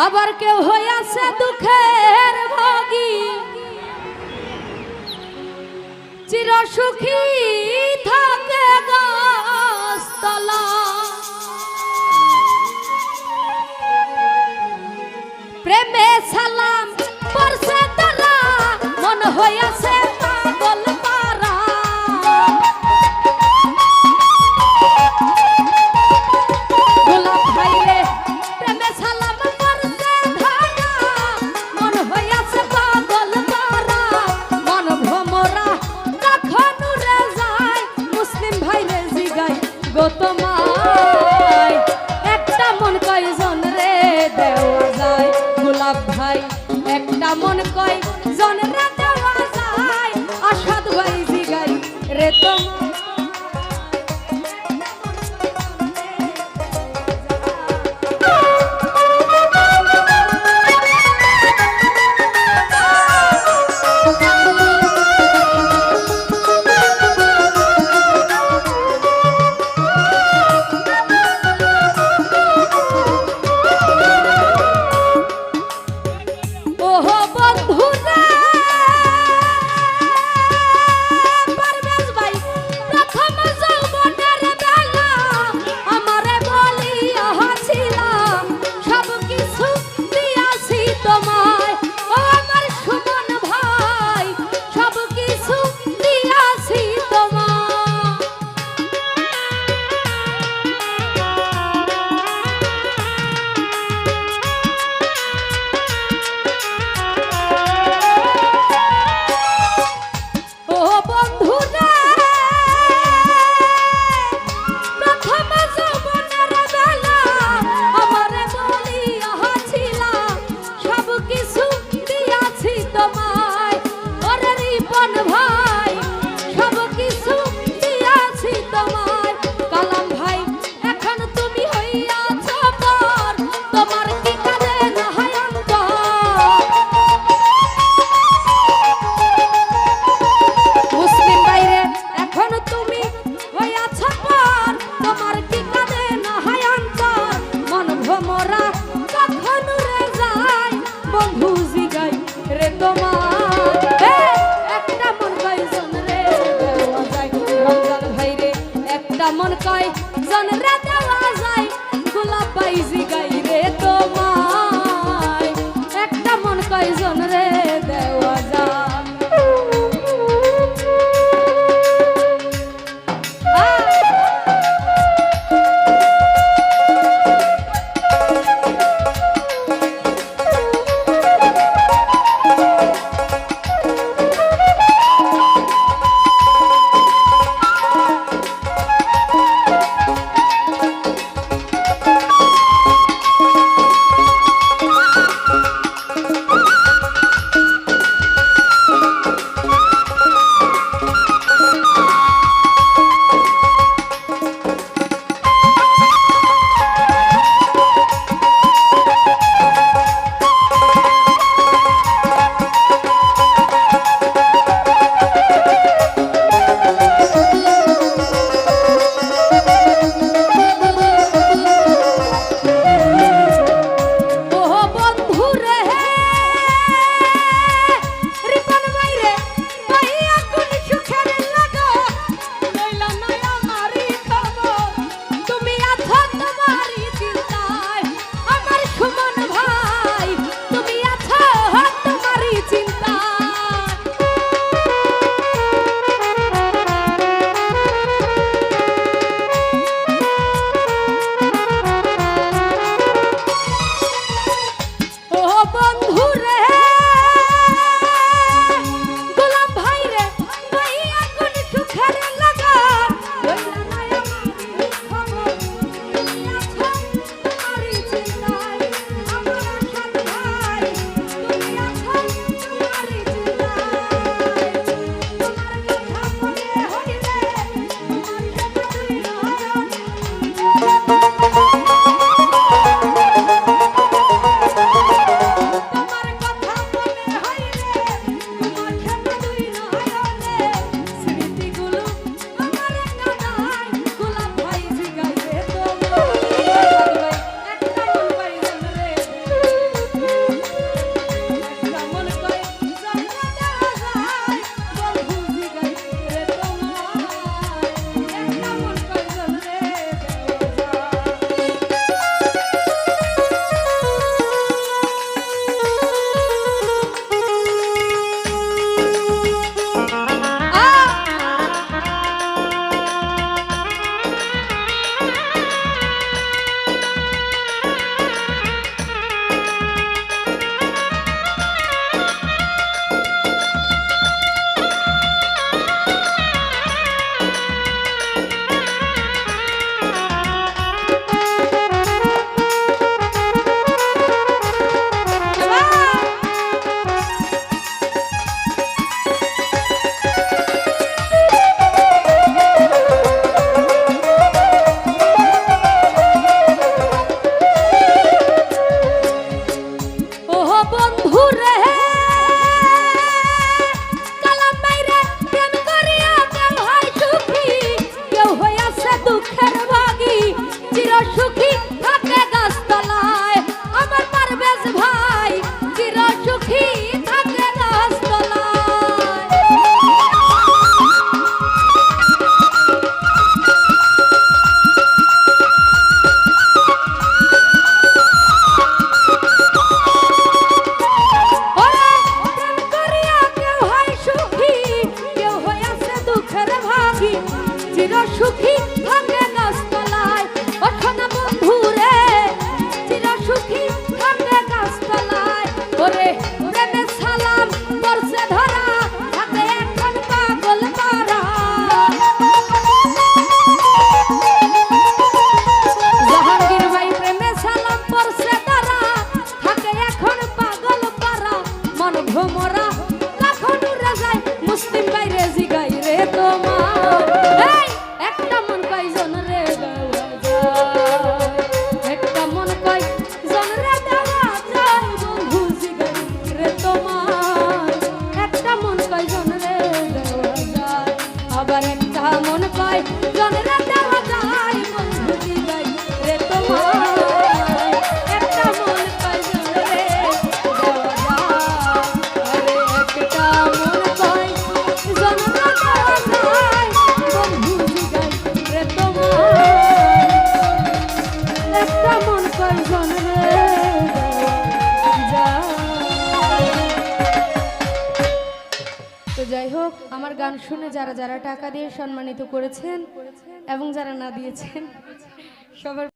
আবার কেউ হইয়াছে দুঃখের ওরে রিপন তো যাই হোক, আমার গান শুনে যারা যারা টাকা দিয়ে সম্মানিত করেছেন এবং যারা না দিয়েছেন, সবার